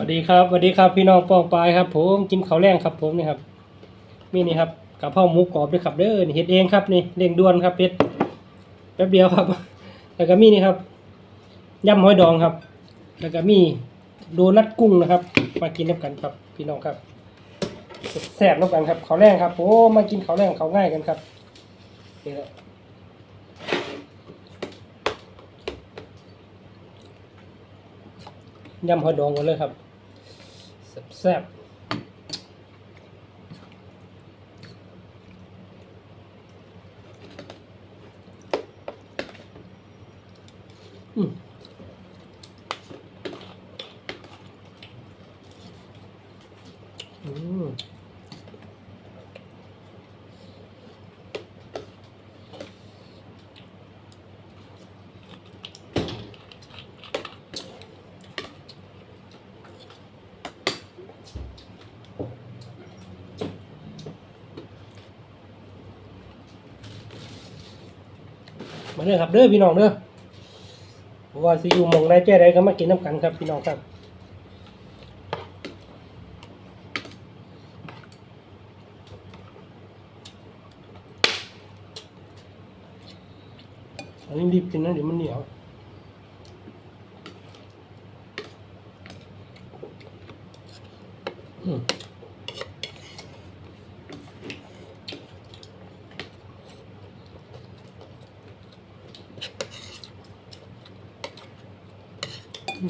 สวัสดีครับสวัสดีครับพี่น้องปองปลายครับผมกินข้าวแรงครับผมนี่ครับมีนี่ครับกะเพราหมูกรอบด้วยครับเด้อเฮ็ดเองครับนี่เร่งด่วนครับเป็ดแป๊บเดียวครับ แล้วก็มีนี่ครับยำหอยดองครับ แล้วก็มีโดนัทกุ้งนะครับ มากินน้ำกันครับ พี่น้องครับแซ่บน้ำกันครับข้าวแรงครับโอ้มากินข้าวแรงข้าวง่ายกันครับนี่แหละยำหอยดองกันเลยครับ แซ่บอืมอืม มาเด้อครับเด้อพี่น้องเด้อว่าสิอยู่มองในแจ้ใดก็มากินน้ำกันครับพี่น้องครับอันนี้รีบกินนะเดี๋ยวมันเหนียวอืม ม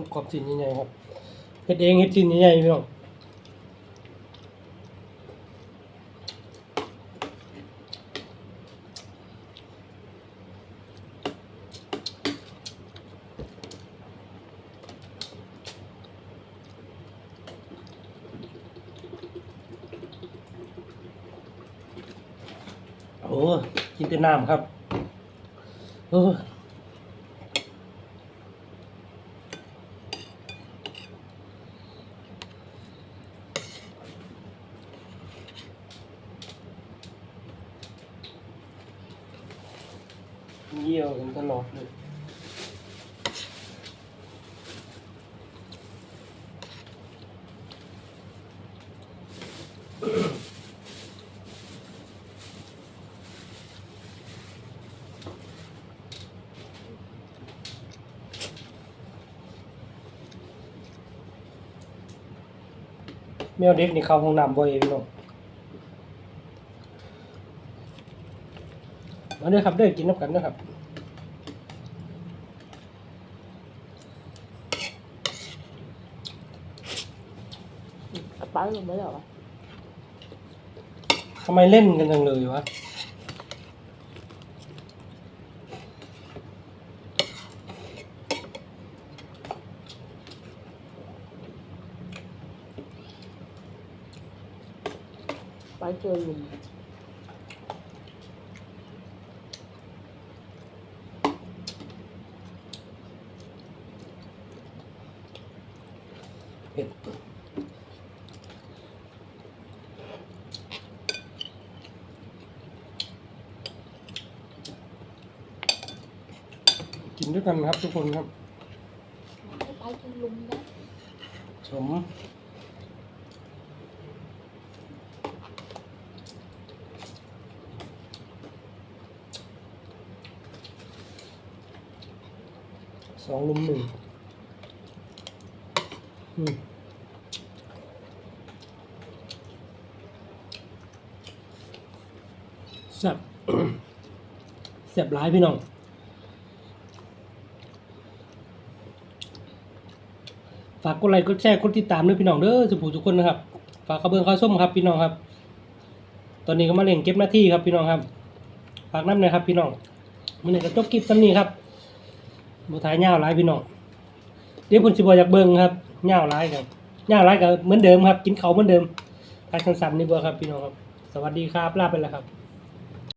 ุกกรอบชิ้นใหญ่ๆครับเห็ดเองเห็ดชิ้นใหญ่ๆพี่น้อง โอ้กินแต่น้ำครับ โอ้เยี่ยวกันตลอดเลย มวเด็กนี่เข้าห้องน้ำบ่อยพี่น้องมาเด้อครับเด้อกินน้ำกันนะครับกระเป๋าลงไปแล้วเหรอทำไมเล่นกันจังเลยวะ ไปเจอลุงเผ็ดกินด้วยกันครับทุกคนครับ ไปเจอลุงนะ ชม สองลุมหนึ่งอืมแซ่บแซ่บหลายพี่น้องฝากกดไลค์กดแชร์กดติดตามด้วยพี่น้องเด้อสุภูทุกคนนะครับ ฝากกระเบื้องข้าวส้มครับพี่น้องครับ ตอนนี้ก็มาเล่นเก็บหน้าที่ครับพี่น้องครับ ฝากน้ำหน่อยครับพี่น้องมันนี้ก็จบคลิปซ้ำนี้ครับ บูทายเงาวหลายพี่น้องเดี๋ยวคุณสิบอยากเบิ่งครับเงาวหลายครับเงาวหลายก็เหมือนเดิมครับ กินเขาเหมือนเดิมทายสั้นๆนี่บ่ครับพี่น้องครับ สวัสดีครับลาไปแล้วครับ